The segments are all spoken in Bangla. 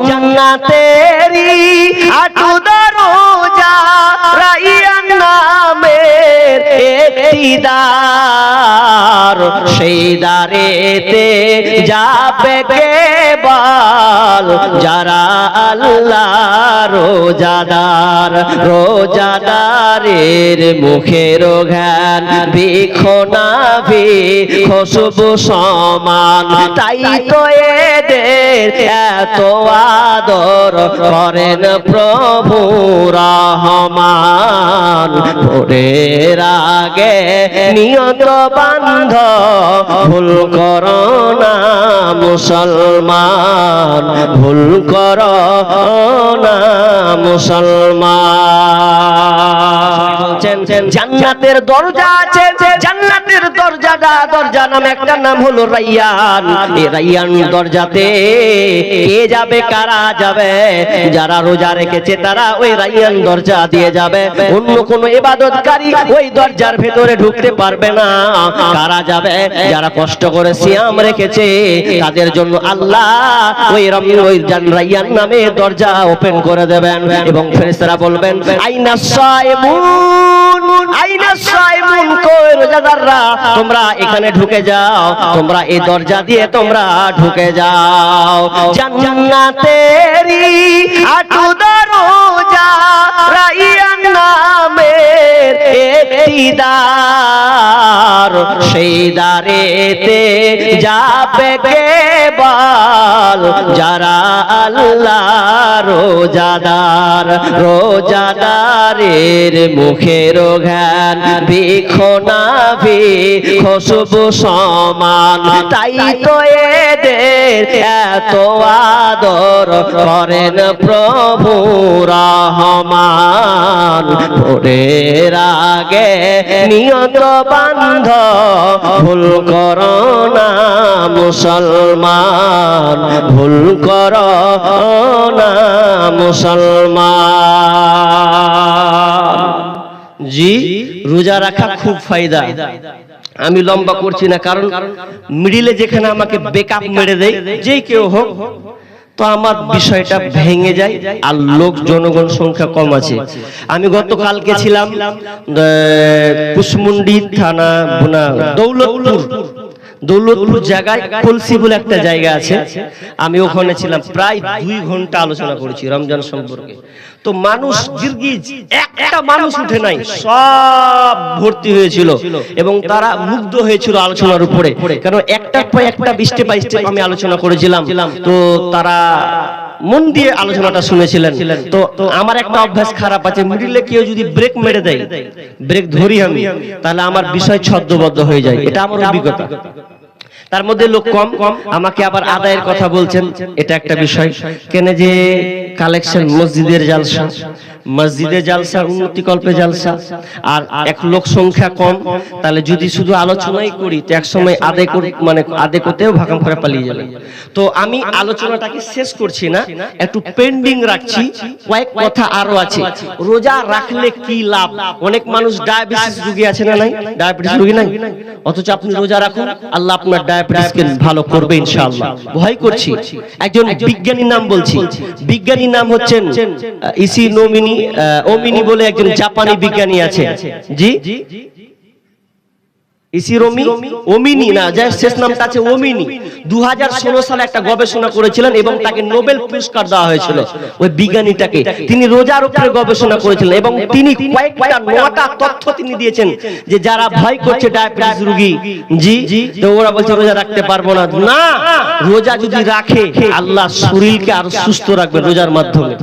জান্নাতেরি আটু দরজা রাইয়ান নামের একটি দ্বার সেই দ্বারেতে যাবে কেবল যারা আল্লাহ রোজাদার, রোজাদারের মুখের ঘ্যান বিখনাভি খুশবু সমান। তাই তো এদের এত আদর করেন প্রভু রহমান। ভোরের আগে নিয়ত বান্ধ ভুল করো না মুসলমান, ভুল করো না মুসলমান। জান্নাতের দরজা আছে, জান্নাতের দরজাটা দরজা নাম একটা নাম হলো রাইয়ান। এই রাইয়ান দরজাতে কে যাবে, কারা যাবে, যারা রোজা রেখেছে তারা ওই রাইয়ান দরজা দিয়ে যাবে। অন্য কোন ইবাদতকারী ওই দরজার ভেতরে ঢুকতে পারবে না। কারা যাবে, যারা কষ্ট করে সিয়াম রেখেছে, তাদের জন্য আল্লাহ ওই রম ওই রাইয়ান নামে দরজা ওপেন করে দেবেন। এবং ফেরেশতারা বলবেন, আইনা সাইমুন রোজাদাররা তোমরা এখানে ঢুকে যাও তোমরা এই দরজা দিয়ে তোমরা ঢুকে যাও। জান্নাতেরি আটু দরজা রাইয়ান নামের একটি দ্বার। সেই দ্বারেতে যাবে কেবল যারা আল্লাহ রোজাদার রোজাদারের মুখের ঘ্যান বিখনাভি খুশবু সমান। তাই তো এদের এত আদর করেন প্রভু রহমান। ভোরের আগে নিয়ত বান্ধ, ভুল করো না মুসলমান। ভুল করো না মুসলমান। জি রোজা রাখা খুব ফায়দা। আমি লম্বা করছি না কারণ মিডিলে যেখানে আমাকে বেকআপ মেরে দেয় যেই কেউ হোক তো আমার বিষয়টা ভেঙে যায় আর লোক জনগণ সংখ্যা কম আছে। আমি গতকালকে ছিলাম আহ, কুশমুন্ডি থানা বুনা দৌলতপুর। দৌলতপুর জায়গায় কলসি বলে একটা জায়গা আছে। আমি ওখানে ছিলাম প্রায় দুই ঘণ্টা আলোচনা করেছি রমজান সম্পর্কে। তো মানুষ গিরগিজ একটা মানুষ উঠে নাই সব ভর্তি হয়েছিল এবং তারা মুগ্ধ হয়েছিল আলোচনার উপরে। কারণ একটার পর একটা বিশটে বাইশটে আমি আলোচনা করেছিলাম। তো তারা মন দিয়ে আলোচনাটা শুনেছিলেন। তো আমার একটা অভ্যাস খারাপ আছে। মিডিলে কেউ যদি ব্রেক মেরে দেয় ব্রেক ধরি আমি তাহলে আমার বিষয় ছদ্মবদ্ধ হয়ে যায়। এটা আমার অভিজ্ঞতা। তার মধ্যে লোক কম। কম আমাকে আবার আদায়ের কথা বলছেন। এটা একটা বিষয়। কেন যে কালেকশন মসজিদের জালসা মসজিদে জালসা, উন্নতি কল্পে জালসা। আর এক লোক সংখ্যা কম, তাহলে যদি শুধু আলোচনাই করি, তো এক সময় আদায় মানে আদায় করতেও ভাগাম করে পালিয়ে যাবে। তো আমি আলোচনাটাকে শেষ করছি না, একটু পেন্ডিং রাখছি। কয়েক কথা আরও আছে। রোজা রাখলে কি লাভ? অনেক মানুষ ডায়াবেটিস রোগী আছে না নাই? ডায়াবেটিস রোগী নাই? অথচ আপনি রোজা রাখুন, আল্লাহ আপনার ডায়াবেটিসকে ভালো করবে ইনশাআল্লাহ। ভয় করছি। একজন বিজ্ঞানীর নাম বলছি। বিজ্ঞানীর নাম হচ্ছেন ইসি নোমিনি ওমিনি বলে একজন জাপানি বিজ্ঞানী আছে। জি? ইসিরোমি ওমিনি না যার শেষ নামটা আছে ওমিনি দু সালে একটা গবেষণা করেছিলেন এবং তাকে নোবেল পুরস্কার দেওয়া হয়েছিল। ওই বিজ্ঞানীটাকে। তিনি রোজার উপরে গবেষণা করেছিলেন এবং তিনি কয়েকটা নটা তথ্য তিনি দিয়েছেন যে যারা ভয় করছে ডায়াবেটিস রোগী জি তো ওরা বলছে রোজা রাখতে পারব না। না। রোজা যদি রাখে আল্লাহ শরীরকে আরও সুস্থ রাখবে রোজার মাধ্যমে।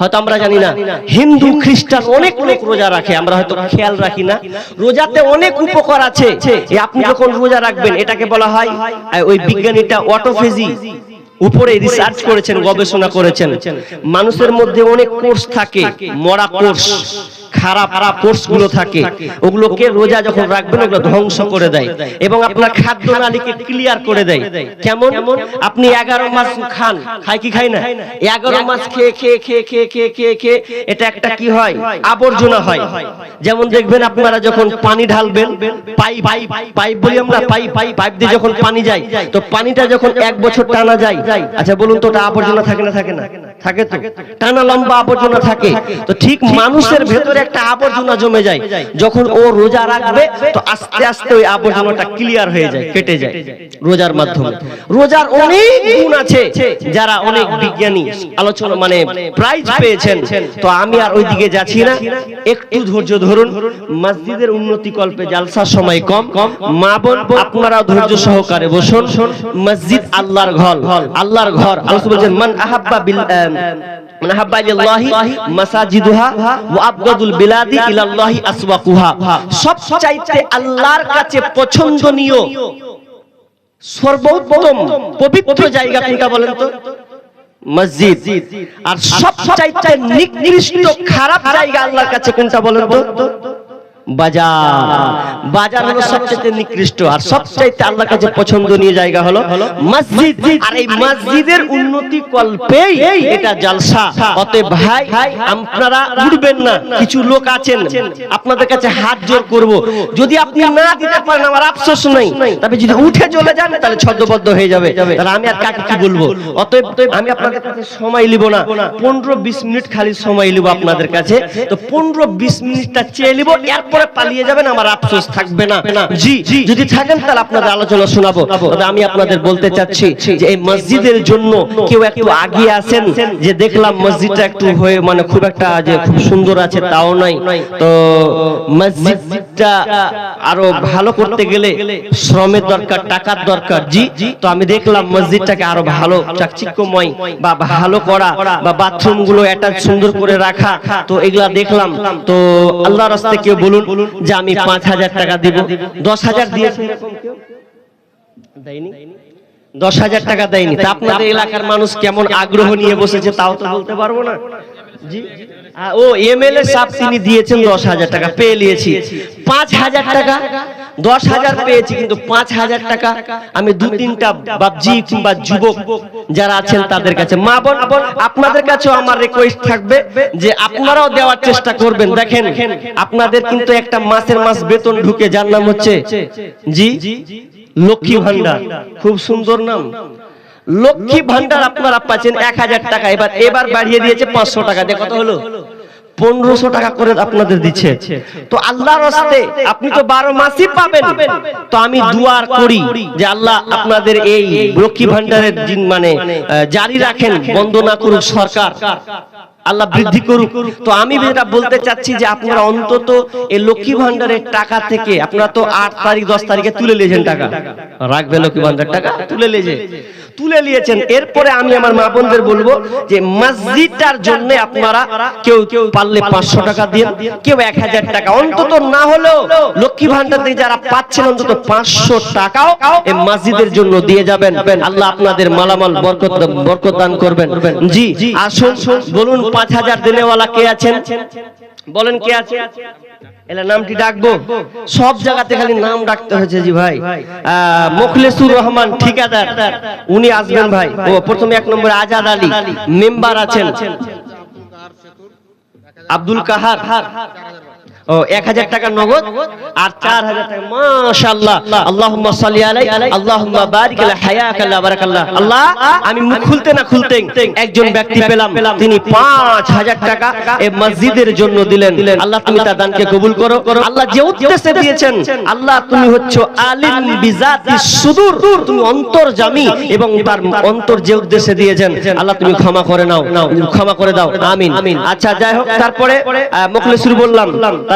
হয়তো আমরা জানি না। হিন্দু খ্রিস্টান অনেক অনেক রোজা রাখে আমরা হয়তো খেয়াল রাখি না। রোজাতে অনেক উপকার আছে। আপনি যখন রোজা রাখবেন এটাকে বলা হয় ওই বিজ্ঞানীটা অটোফেজি উপরে রিসার্চ করেছেন গবেষণা করেছেন। মানুষের মধ্যে অনেক কোর্স থাকে মরা কোর্স খারাপ খারাপ কোর্সগুলো থাকে, ওগুলোকে রোজা যখন রাখবেন, ওগুলো ধ্বংস করে দেয় এবং আপনার খাদ্য নালীকে ক্লিয়ার করে দেয়। কেমন? আপনি এগারো মাস খান, খায় কি খাই না? এগারো মাস খেয়ে খেয়ে খেয়ে খেয়ে খেয়ে খেয়ে খেয়ে, এটা একটা কি হয়? আবর্জনা হয়। যেমন দেখবেন আপনারা যখন পানি ঢালবেন, পাইপ পাইপ বলি আমরা পাইপ পাইপ দিয়ে যখন পানি যায়, তো পানিটা যখন এক বছর টানা যায় আচ্ছা বলুন তো ওটা আবর্জনা থাকে না থাকে না? থাকে তো? টানা লম্বা আবর্জনা থাকে। তো ঠিক মানুষের ভেতরে একটা আবর্জনা জমে যায়। যখন ও রোজা রাখবে, তো আস্তে আস্তে ওই আবর্জনাটা ক্লিয়ার হয়ে যায়, কেটে যায় রোজার মাধ্যমে। রোজার অনেক গুণ আছে যারা অনেক বিজ্ঞানী, আলোচনা মানে প্রাইজ পেয়েছেন। তো আমি আর ওইদিকে যাচ্ছি না। একটু ধৈর্য ধরুন, মসজিদের উন্নতি কল্পে জালসার সময় কম। কম মা বোন আপনারা ধৈর্য সহকারে বসুন। মসজিদ আল্লাহর ঘর আল্লাহর ঘর। আল্লাহ বলছেন, মান আহাব্বা বিল মান আহাব্বা ইলাল্লাহি মাসাজিদুহা ওয়া আবগাদুল পবিত্র জায়গা কোনটা বলেন মসজিদ। আর সবচাইতে খারাপ জায়গা আল্লাহর কাছে কোনটা বলেন তো? বাজার। বাজার। হলো সবচেয়ে নিকৃষ্ট। আর সবচাইতে আল্লাহর কাছে পছন্দনীয় জায়গা হলো মসজিদ। আর এই মসজিদের উন্নতি কল্পেই এটা জালসা। অতএব ভাই আপনারা উঠবেন না। কিছু লোক আছেন। আপনাদের কাছে হাত জোর করব। যদি আপনি না দিতে পারেন আমার আফসোস নেই। তবে যদি উঠে চলে যান তাহলে ছদ্মবদ্ধ হয়ে যাবে। তাহলে আমি আর কাকে কি বলব? অতএব আমি আপনাদের কাছে সময় নিব না। পনেরো বিশ মিনিট খালি সময় নিব আপনাদের কাছে। তো পনেরো বিশ মিনিটটা চেয়ে নিব। এরপরে পালিয়ে যাবেন আমার আফসোস থাকবে না। জি যদি থাকেন তাহলে আপনাদের আলোচনা শোনাবো। তবে আমি আপনাদের বলতে চাচ্ছি যে এই মসজিদের জন্য কেউ একটু আগিয়ে আসেন যে দেখলাম মসজিদটা একটু হয়ে মানে খুব একটা যে খুব সুন্দর আছে তাও নাই। তো মসজিদটা আরও ভালো করতে গেলে শ্রমের দরকার, টাকার দরকার। জি তো আমি দেখলাম মসজিদটাকে আরও ভালো, চাকচিক্যময় বা ভালো করা বা বাথরুমগুলো সুন্দর করে রাখা। তো এগুলা দেখলাম। তো আল্লাহর রাস্তে কেউ বলুন যে আমি পাঁচ হাজার টাকা দিব। দশ হাজার দিয়েছে দশ হাজার টাকা দেয়নি। তা আপনাদের এলাকার মানুষ কেমন আগ্রহ নিয়ে বসেছে তাও তো বলতে পারব না। জি। ও এমএলএ সাহেব তিনি দিয়েছেন দশ হাজার টাকা পেয়ে নিয়েছি। পাঁচ হাজার টাকা দশ হাজার পেয়েছি কিন্তু পাঁচ হাজার টাকা আমি দু তিনটা বাবজি কিংবা যুবক যারা আছেন তাদের কাছে। মা বোন আপনাদের কাছেও আমার রিকোয়েস্ট থাকবে যে আপনারাও দেওয়ার চেষ্টা করবেন। দেখেন আপনাদের কিন্তু একটা মাসের মাস বেতন ঢুকে যার নাম হচ্ছে জি লক্ষ্মী ভান্ডার খুব সুন্দর নাম। লক্ষ্মী ভান্ডার আপনারা পাচ্ছেন এক হাজার টাকা। এবার এবার বাড়িয়ে দিয়েছে পাঁচশো টাকা। দিয়ে কত হলো? পনেরোশো টাকা করে আপনাদের দিচ্ছে। তো আল্লাহর হস্তে আপনি তো বারো মাসই পাবেন। তো আমি দুয়ার করি যে আল্লাহ আপনাদের এই লক্ষ্মী ভান্ডারের দিন মানে জারি রাখেন বন্দনা করুক সরকার। আল্লাহ বৃদ্ধি করুক। তো আমি যেটা বলতে চাচ্ছি যে আপনারা অন্তত এই লক্ষ্মী ভান্ডারের টাকা থেকে আপনারা তো আট তারিখ দশ তারিখে তুলে নিয়েছেন টাকা। রাখবে লক্ষ্মী ভান্ডার টাকা? তুলে নিয়েছে। তুলে নিয়েছেন। এরপরে আমি আমার মা বোনদের বলব যে মসজিদটার জন্য আপনারা কেউ কেউ পারলে পাঁচশো টাকা দিন কেউ এক হাজার টাকা। অন্তত না হলেও লক্ষ্মী ভান্ডার থেকে যারা পাচ্ছেন অন্তত পাঁচশো টাকাও এই মসজিদের জন্য দিয়ে যাবেন। আল্লাহ আপনাদের মালামাল বরকত বরকত দান করবেন জি আসুন বলুন পাঁচ হাজার দিলেওয়ালা কে আছেন? বলেন কে আছে? এলা নামটি ডাকবো? সব জায়গাতে খালি নাম ডাকতে হয়েছে জি ভাই। মুখলেসুর রহমান ঠিকাদার। উনি আসবেন ভাই। ও, প্রথমে এক নম্বর আজাদ আলী মেম্বার আছেন। আব্দুল কাহার। আমি মুখ খুলতে না খুলতে একজন ব্যক্তি পেলাম। তিনি পাঁচ হাজার টাকা মসজিদের জন্য দিলেন। আল্লাহ, তুমি তার দানকে কবুল করো। আল্লাহ যে উদ্দেশ্যে দিয়েছেন, আল্লাহ, তুমি হচ্ছে আলিম সুদূর। তুমি এবং তার অন্তর যে উদ্দেশ্যে দিয়েছেন, আল্লাহ, তুমি ক্ষমা করে নাও। ক্ষমা করে দাও। আমিন। আচ্ছা যাই হোক, তারপরে মুখলেসুর বললাম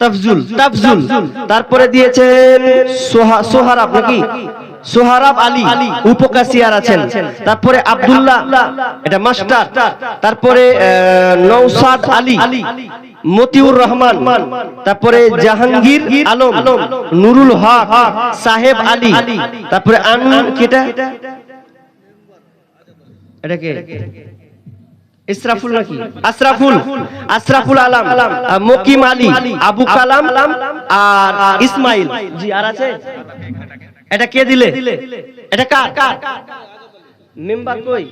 তাফজুল তাফজুল তারপরে দিয়েছেন সোহা সোহারাব নাকি? সোহারাব আলী উপকাশিয়ার আছেন। তারপরে আব্দুল্লাহ এটা মাস্টার। তারপরে নৌসাদ আলী মতিউর রহমান। তারপরে জাহাঙ্গীর আলম নুরুল হক সাহেব আলী। তারপরে আন কেটা এটা কে? আশরাফুল আশরাফুল আলম আহ, মকিম আলী আবু কালাম আর ইসমাইল। জি আর আছে? এটা কে দিলে? এটা কার? মেম্বার কই?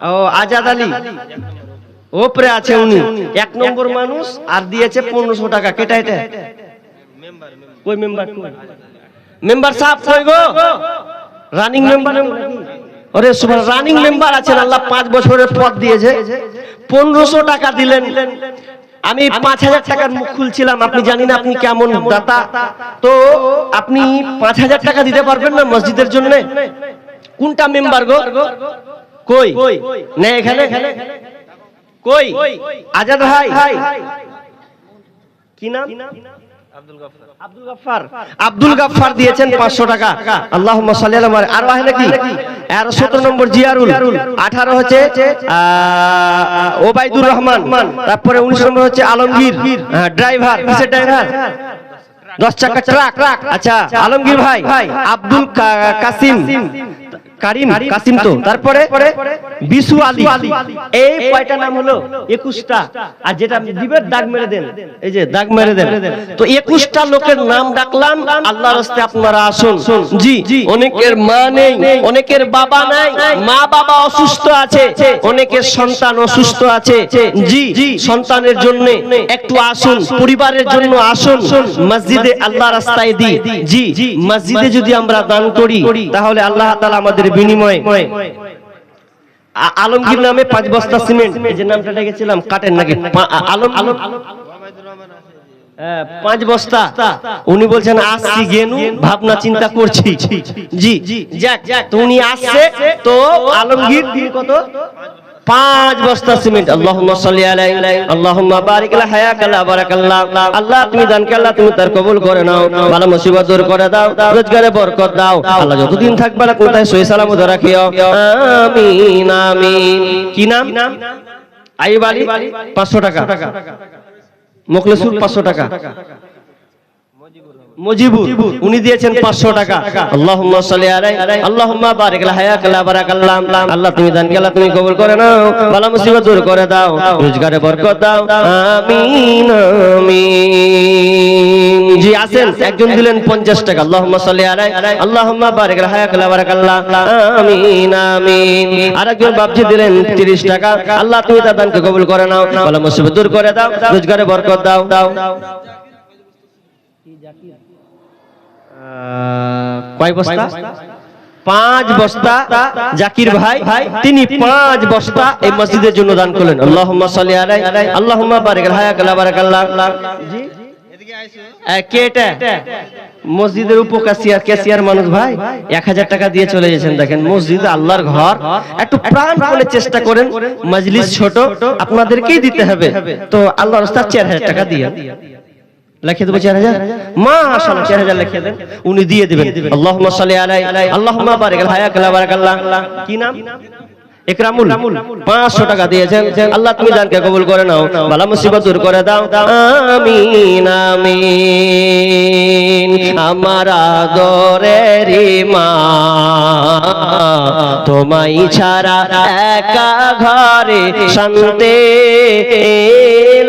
ও আজাদ আলী। ওপরে আছে উনি। এক নম্বর মানুষ আর দিয়েছে পনেরোশো টাকা। কেটা এটা? কই মেম্বার সাহেব কই গো? রানিং মেম্বার ওরে সুবহান রানিং মেম্বার আছেন আল্লাহ পাঁচ বছরের পদ দিয়েছে। পনেরোশো টাকা দিলেন। আমি পাঁচ হাজার টাকার মুখ খুলছিলাম আপনি জানি না আপনি কেমন দাতা। তো আপনি পাঁচ হাজার টাকা দিতে পারবেন না মসজিদের জন্য? কোনটা মেম্বার গো? কই? নে এখানে। কই? আজাদ ভাই। কি নাম? আব্দুল গাফফার। আব্দুল গাফফার। দিয়েছেন 500 টাকা। আল্লাহুম্মা সাল্লি আলা মুহাম্মাদ। আর হয় নাকি? আর 17 নম্বর জিয়ারুল। 18 হচ্ছে আহ, ওবাইদুর রহমান। তারপরে 19 নম্বর হচ্ছে আলমগীর। ড্রাইভার। কিসের ড্রাইভার? দশ চাকা ট্রাক। আচ্ছা আলমগীর ভাই। ভাই আব্দুল কাসিম। কারিম কাসিম তো। তারপরে বিশু আলী। এই কয়টা নাম হলো? একুশটা। আর যেটা দাগ মেরে দেন। এই যে দাগ মেরে দেন। তো একুশটা লোকের নাম ডাকলাম আল্লাহর রাস্তে আপনারা আসুন। জি। অনেকের মা নেই অনেকের বাবা নাই মা বাবা অসুস্থ আছে অনেকের সন্তান অসুস্থ আছে। জি সন্তানের জন্য একটু আসুন পরিবারের জন্য আসুন। মসজিদে আল্লাহ রাস্তায় দি জি মসজিদে যদি আমরা দান করি তাহলে আল্লাহ তাআলা আমাদের বিনিময়ে। আলমগীর নামে পাঁচ বস্তা সিমেন্ট এই যে নামটা ডেকেছিলাম কাটেন নাকি? আলম আলম হ্যাঁ, পাঁচ বস্তা। উনি বলছেন আসছি গেনু ভাবনা চিন্তা করছি। জি। যাক তো উনি আসছে তো আলমগীর কত? পাঁচ বস্তা সিমেন্ট। আল্লাহুম্মা সাল্লি আল্লাহ, তুমি দান কে আল্লাহ, তুমি তার কবুল করে নাও। ভালো মুসিবত দূর করে দাও, রোজগারে বরকত দাও। আল্লাহ যতদিন থাকবে না কোথায় সহি সালামত রাখিও। আমিন আমিন। কি নাম? আইব আলী 500 টাকা। মোখলেসুর, পাঁচশো টাকা। মুজিবুর উনি দিয়েছেন পাঁচশো টাকা। আল্লাহুম্মা সাল্লি আলাইহি আল্লাহুম্মা বারিক লা বারাকাল্লাহ আল্লাহ তুমি দান আল্লাহ তুমি কবুল করে নাও। বালা মুসিবত দূর করে দাও। রোজগারে বরকত দাও। আমিন আমিন। জি আসেন একজন দিলেন 50 টাকা। আল্লাহুম্মা সাল্লি আলাইহি আল্লাহুম্মা বারিক লা হায়াকাল্লা বারাকাল্লাহ। আমিন আমিন। আরেকজন বাপজি দিলেন 30 টাকা। আল্লাহ তুমি তার দানকে কবুল করে নাও। বালা মুসিবত দূর করে দাও। রোজগারে বরকত দাও দাও। কয় বস্তা? পাঁচ বস্তা। জাকির ভাই তিনি পাঁচ বস্তা এই মসজিদের জন্য দান করলেন। আলাইহি। আল্লাহুম্মা বারিক হায়াকাল্লাহ বারাকাল্লাহ জি। এ, কে এটা? মসজিদের উপকাসিয়ার ক্যাশিয়ার মানুষ ভাই এক হাজার টাকা দিয়ে চলে গেছেন দেখেন। মসজিদ আল্লাহর ঘর। একটু প্রাণ করে চেষ্টা করেন। মজলিস ছোট আপনাদেরকেই দিতে হবে। তো আল্লাহর রাস্তা চার হাজার টাকা দিয়ে। লিখে দেবো চার হাজার? মাশাআল্লাহ চার হাজার লিখে দেন। উনি দিয়ে দেবেন। আল্লাহ সাল্লি আলাইহি আল্লাহুম্মা বারিক হায়াকাল্লাহ বারাকাল্লাহ। কি নাম? একরামুল পাঁচশো টাকা দিয়েছেন। আল্লাহ তুমি দানকে কবুল করে নাও। বালা মুসিবত দূর করে দাও। আমিন আমিন। আমার আদরের মা তোমাই ছাড়া একা ঘরে শান্তি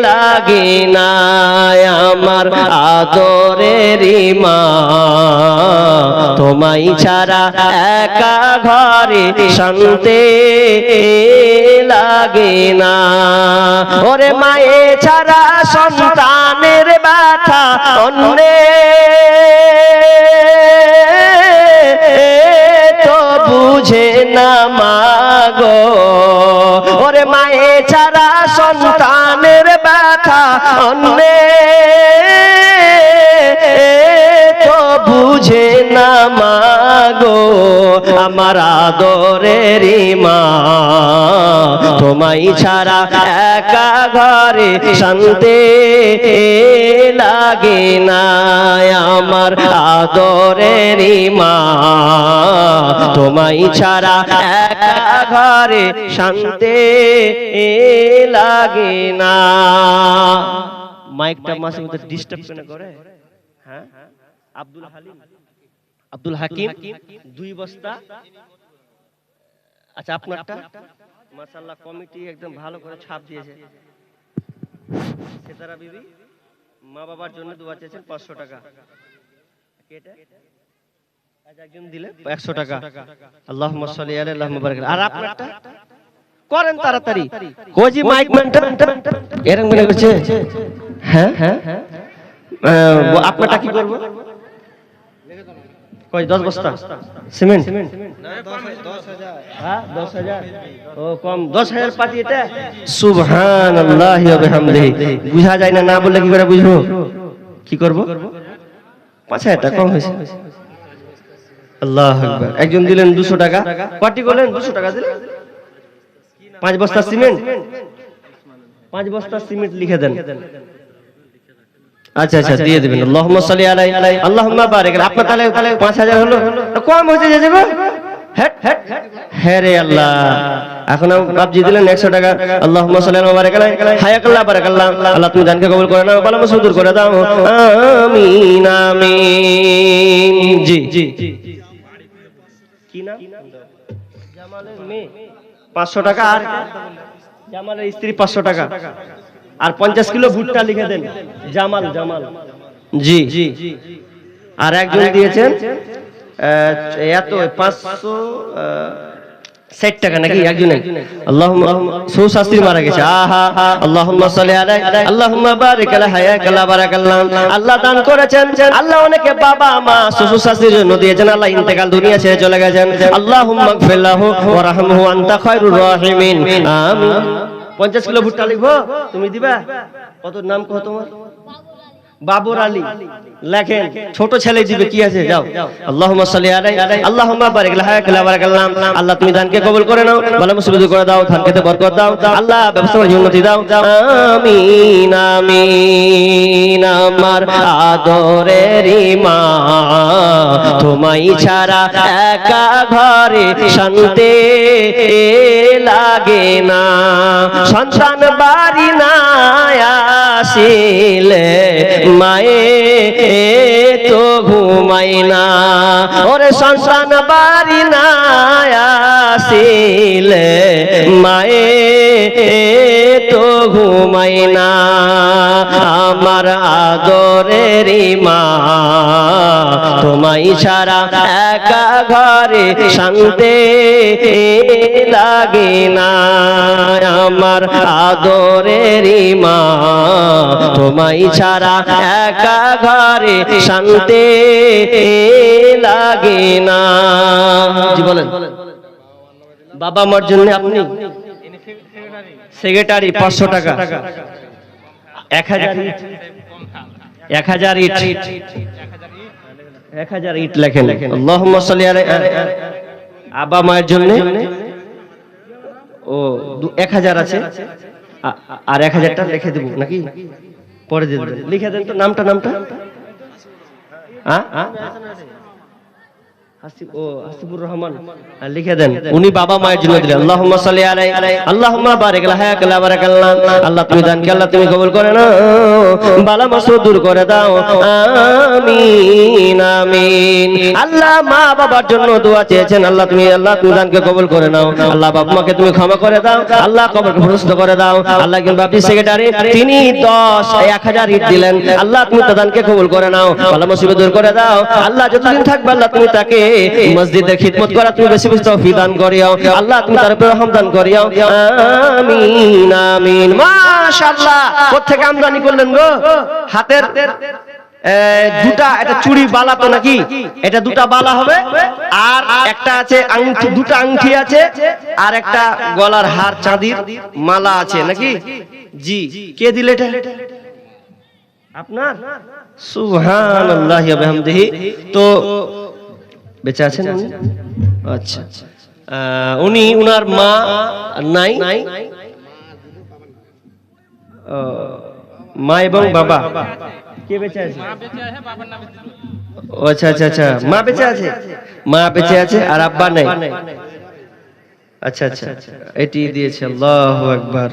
লাগে না আমার আদরের মা তোমাই ছাড়া একা ঘরে শান্তি লাগে না। ওরে মায়ে ছাড়া সন্তানের ব্যথা অন্যে। তো বুঝে না মাগো ওরে মায়ে ছাড়া সন্তানের ব্যথা অন্যে। তো বুঝে না মাগো, আমার আদরের মা। তোমায় ছাড়া একা ঘরে শান্তি লাগে না, আমার আদরের মা। তোমায় ছাড়া একা ঘরে শান্তি লাগে না। মাইকটা মাসে মধ্যে ডিস্টার্ব করে। হ্যাঁ? আব্দুল হালিম। আব্দুল হাকিম দুই বস্তা। আচ্ছা আপনারটা? মাশাআল্লাহ কমিটি একদম ভালো করে ছাপ দিয়েছে। সেতারা বিবি মা বাবার জন্য দোয়া চেয়েছেন পাঁচশো টাকা। কেটা? একজন দিলে একশো টাকা। আল্লাহ। আর আপনারটা? করেন তাড়াতাড়ি। কোজি মাইক এরকম মনে করছে? হ্যাঁ? হ্যাঁ? আহ, আপনারটা কি করব? কয় দশ বস্তা? সিমেন্ট? হ্যাঁ, দশ হাজার? ও কম। দশ হাজার পাতি এটা? সুবহান আল্লাহ বুঝা যায় না না বললে কি করে বুঝব? কি করব? পাঁচ হাজার টাকা কম হয়েছে। আল্লাহ আকবার। একজন দিলেন দুশো টাকা। কটি করলেন দুশো টাকা দিলেন? পাঁচ বস্তা সিমেন্ট। পাঁচ বস্তা সিমেন্ট লিখে দেন। আচ্ছা আচ্ছা দিয়ে দেবেন। আল্লাহুম্মা সাল্লি আলাই আল্লাহুম্মা বারিক। আপনার তাহলে তাহলে 5000 হলো? কম হয়েছে যে যাবে? হ্যাট হ্যাঁ রে আল্লাহ। এখন বাপজি দিলেন 100 টাকা। আলাই হায়াকাল্লাহ বারাকাল্লাহ। আল্লাহ তুমি দানকে কবুল করে নাও। মসুদ করে দাও। আমিন আমিন। জি জি কি নাম? জামালের মেয়ে। 500 টাকা। আর জামালের স্ত্রী 500 টাকা। আর পঞ্চাশ কিলো ভুট্টা লিখে দেন। জামাল জামাল। জি। জি। আর একজন দিয়েছেন এত পাঁচশো ষাট টাকা নাকি একজনে সুশাস্ত্রী মারা গেছে। আহা আল্লাহুম্মা সাল্লি আলাইহি আল্লাহুম্মা বারিক আলা হায়াকাল্লা বারাকাল্লাহ আল্লাহ দান করেছেন। আল্লাহ অনেকে বাবা মা শ্বশুর শাশুড়ির জন্য দিয়েছেন। আল্লাহ ইন্তেকাল দুনিয়া ছেড়ে চলে গেছেন। আল্লাহুম্মা গফিরলাহু ওয়া রাহমহু আনতা খায়রুর রাহিমিন। আমিন। পঞ্চাশ কিলো ভুট্টা লিখব তুমি দিবা? কত নাম কত তোমার? বাবর আলী। লেখেন ছোট ছেলে দিবে কি আছে? যাও। আল্লাহুম্মা সাল্লি আলাইহি আল্লাহুম্মা বারিক লাহাক লা বারাকাল্লাহ আল্লাহ তুমি দানকে কবুল করে নাও ভালো মুসিবত করে দাও ধানকে বরকত দাও। আল্লাহ ব্যবস্থা করে উন্নতি দাও। আমিন আমিন আমার আদরের মা তোমায় ছাড়া একা ঘরে শান্তি লাগে না। সন্তান বাড়ি না আসিলে। মায়ে তো ঘুমাই না। ওরে সন্তান বাড়ি না আসিলে মায়ে, তো ঘুমাই না আমার আদরের মা, তোমায় ছাড়া একা ঘরে শান্তি লাগে না আমার আদরের মা, তোমায় ছাড়া একা ঘরে শান্তি লাগে না জি, বলেন। বাবা মার জন্য আপনি সেক্রেটারি পাঁচশো টাকা। এক হাজার ইট। এক হাজার ইট। এক হাজার ইট লেখেন। আবা মায়ের জন্য। ও এক হাজার আছে। আর এক হাজারটা লিখে দেবো নাকি? পরে দিয়ে লিখে দেন তো নামটা নামটা। হ্যাঁ ও হাসিবুর রহমান লিখে দেন। উনি বাবা মায়ের জন্য দিলেন। আল্লাহুম্মা সাল্লি আলাইহি আল্লাহুম্মা বারিক লা লা বারাকাল্লাহ আল্লাহ তুমি দানকে আল্লাহ তুমি কবুল করে নাও। বালা মাসুদ দূর করে দাও। আমিন আমিন। আল্লাহ মা বাবার জন্য দোয়া চেয়েছেন। আল্লাহ তুমি আল্লাহ তুমি দানকে কবুল করে নাও। আল্লাহ বাবা মাকে তুমি ক্ষমা করে দাও। আল্লাহ কবরকে প্রশস্ত করে দাও। আল্লাহ কিন্তু বাপি সেক্রেটারি। তিনি দশ এক হাজার ইট দিলেন। আল্লাহ তুমি তাদানকে কবুল করে নাও। ভালো মুসিবত দূর করে দাও। আল্লাহ যতদিন থাকবে আল্লাহ তুমি তাকে মসজিদের খিদমত করা তুমি বেশি বেশি তৌফিক দান করিও আল্লাহ তুমি তার উপর করিও আমিন আমিন। মাশাআল্লাহ কোথেকে আমদানি করলেন গো? হাতের দুটা, এটা চুড়ি বালা তো নাকি? এটা দুটা বালা হবে, আর একটা আছে আংটি দুটা আংটি আছে, আর একটা গলার হার চাঁদির মালা আছে নাকি? জি, কে দিলে এটা? আপনার? সুবহানাল্লাহি ওয়া বিহামদিহি। তো বেঁচে আছেন আচ্ছা। উনি উনার মা নাই? মা এবং বাবা। কে বেঁচে আছে? ও আচ্ছা আচ্ছা আচ্ছা। মা বেঁচে আছে? মা বেঁচে আছে আর আব্বা নেই। আচ্ছা আচ্ছা। এটি দিয়েছে আল্লাহু আকবার।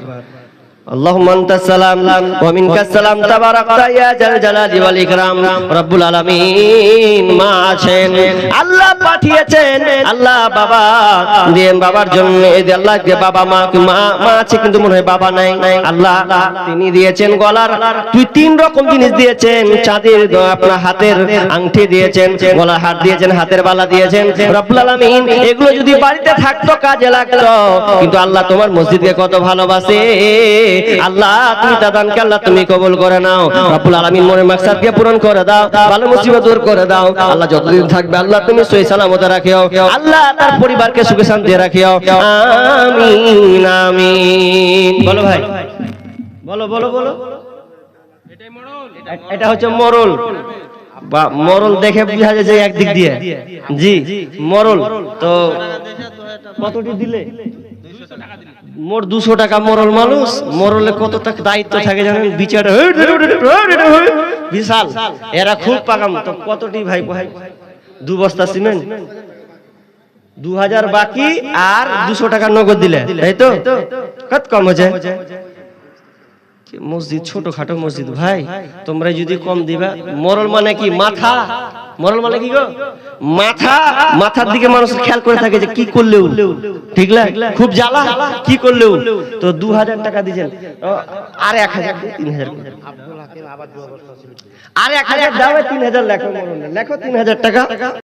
اللهم انت السلام ومنك السلام تبارك يا ذا الجلال والاكرام رب العالمين মা আছেন আল্লাহ পাঠিয়েছেন আল্লাহ বাবা দিয়ে বাবার জন্য এই যে আল্লাহ যে বাবা মা মা মা আছে কিন্তু মনে হয় বাবা নাই আল্লাহ তিনি দিয়েছেন গলার তুই তিন রকম জিনিস দিয়েছেন চাঁদের দ- আপনার হাতের আংটি দিয়েছেন গলার হাত দিয়েছেন হাতের বালা দিয়েছেন রব্বুল আলামিন এগুলো যদি বাড়িতে থাকতো কাজে লাগতো কিন্তু আল্লাহ তোমার মসজিদকে কত ভালোবাসে আল্লাহ তুমি দাদানকে আল্লাহ তুমি কবুল করে নাও। রব্বুল আলামিন মনের মাকসাদকে পূরণ করে দাও ভালো মুসিবত দূর করে দাও। আল্লাহ যতদিন থাকবে আল্লাহ তুমি সহি সালামতে রাখিও। আল্লাহ তার পরিবারকে সুখে শান্তি রাখিও। আমিন আমিন। বলো ভাই। বলো বলো বলো এটা হচ্ছে মরল বা মরল দেখে বোঝা যাচ্ছে একদিক দিয়ে। জি মরল তো কতটি দিলে? মোর দুশো টাকা মরল মানুষ, মরলে কত দায়িত্ব থাকে জানেন? বিচার বিশাল, এরা খুব পাকাম। তো কতটি ভাই ভাই? দু বস্তা সিমেন্ট। দু হাজার বাকি আর দুশো টাকা নগদ দিলে, তাই তো? কত কম হচ্ছে কি মসজিদ ছোট খাটো মসজিদ। ভাই তোমরা যদি কম দিবা মরল মানে কি? মাথা? মরল মানে কি গো? মাথা? মাথার দিকে মানুষ খেয়াল করে থাকে যে কি করলেও। ঠিক না? খুব জ্বালা? কি করলেও? তো দু হাজার টাকা দিয়েছেন। আর এক হাজার তিন হাজার আর এক হাজার দাও তিন হাজার লেখো লেখো তিন হাজার টাকা।